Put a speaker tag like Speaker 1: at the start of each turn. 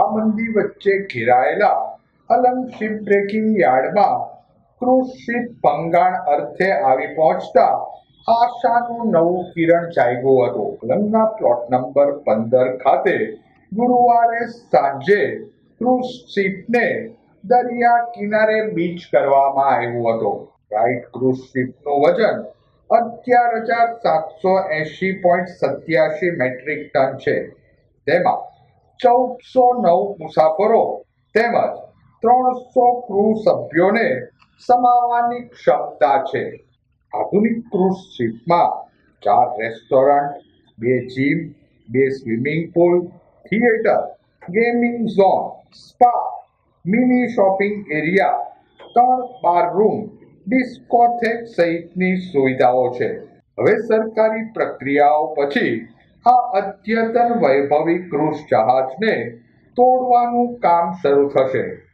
Speaker 1: આ મંદી વચ્ચે ઘેરાયેલા અલંગ શિપ બ્રેકિંગ યાર્ડમાં ક્રુઝ શિપ ભંગાણ અર્થે આવી પહોંચતા આશાનું નવું કિરણ જાગ્યું હતું. અલંગના પ્લોટ નંબર પંદર ખાતે ગુરુવારે સાંજે ક્રુઝ શિપને દરિયા કિનારે બીચ કરવામાં આવ્યો હતો. રાઇટ ક્રુઝ શિપનું વજન અગિયાર હજાર સાતસો એંશી પોઈન્ટ સત્યાસી મેટ્રિક ટન છે. તેમાં ચૌદસો નવ મુસાફરો તેમજ ત્રણસો ક્રૂ સભ્યોને સમાવવાની ક્ષમતા છે. આધુનિક ક્રૂઝ શિપમાં ચાર રેસ્ટોરન્ટ, બે જીમ, બે swimming pool, theatre, gaming zone, spa, mini shopping area, ત્રણ બાર રૂમ, ડિસ્કોથેક સહિતની સુવિધાઓ છે. હવે સરકારી પ્રક્રિયાઓ પછી આ અદ્યતન વૈભવી ક્રૂઝ જહાજને તોડવાનું કામ શરૂ થશે.